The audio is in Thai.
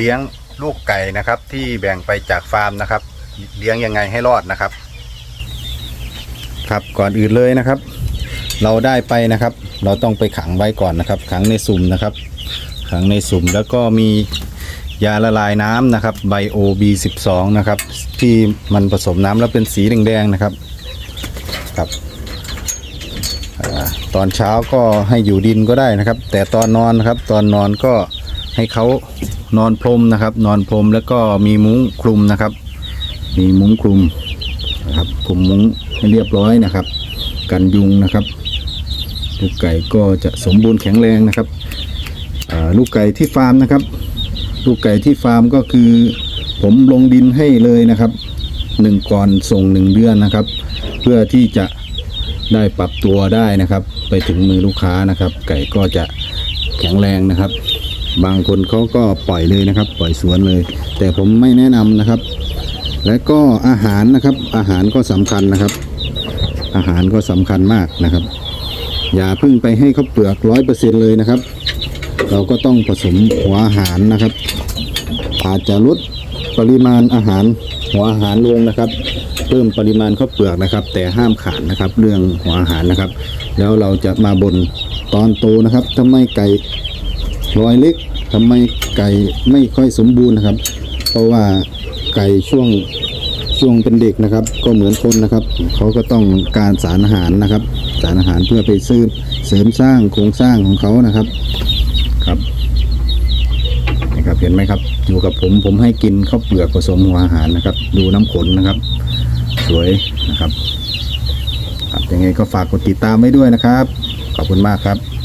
เลี้ยงลูกไก่นะครับ ที่แบ่งไปจากฟาร์มนะครับ เลี้ยงยังไงให้รอดนะครับ ครับก่อนอื่นเลยนะครับ เราได้ไปนะครับ เราต้องไปขังไว้ก่อนนะครับ ขังในสุ่มนะครับ ขังในสุ่มแล้วก็มียาละลายน้ำนะครับไบโอ B12 นะครับ ที่มันผสมน้ำแล้วเป็นสีแดงๆนะครับครับอตอนเช้าก็ให้อยู่ดินก็ได้นะครับ แต่ตอนนอนนะครับ ตอนนอนก็ ให้เขานอนพรมนะครับ นอนพรมแล้วก็มีมุ้งคลุมนะครับ มีมุ้งคลุมนะครับคลุมมุ้งให้เรียบร้อยนะครับ กันยุงนะครับ ลูกไก่ก็จะสมบูรณ์แข็งแรงนะครับลูกไก่ที่ฟาร์มนะครับ ลูกไก่ที่ฟาร์มก็คือ ผมลงดินให้เลยนะครับหนึ่งก่อนส่งหนึ่งเดือนนะครับ เพื่อที่จะได้ปรับตัวได้นะครับ ไปถึงมือลูกค้านะครับ ไก่ก็จะแข็งแรงนะครับ บางคนเขาก็ปล่อยเลยนะครับ ปล่อยสวนเลย แต่ผมไม่แนะนำนะครับ และก็อาหารนะครับ อาหารก็สำคัญนะครับ อาหารก็สำคัญมากนะครับ อย่าเพิ่งไปให้เขาวเปลือกร้อยเปอร์เซ็นเลยนะครับ เราก็ต้องผสมหัวอาหารนะครับ อาจจะลดปริมาณอาหารหัวอาหารลงนะครับ เพิ่มปริมาณข้าวเปลือกนะครับ แต่ห้ามขาดนะครับ เรื่องหัวอาหารนะครับ แล้วเราจะมาบนตอนโตนะครับทำไมไก่ รอยเล็กทำไมไก่ไม่ค่อยสมบูรณ์นะครับ เพราะว่าไก่ช่วงช่วงเป็นเด็กนะครับ ก็เหมือนคนนะครับ เขาก็ต้องการสารอาหารนะครับ สารอาหารเพื่อไปซื้อเสริมสร้างโครงสร้างของเขานะครับครับนี่ครับเห็นไหมครับ อยู่กับผมผมให้กินข้าวเปลือกผสมหัวอาหารนะครับ ดูน้ำขนนะครับ สวยนะครับครับยังไงก็ฝากกดติดตามไว้ด้วยนะครับ ขอบคุณมากครับ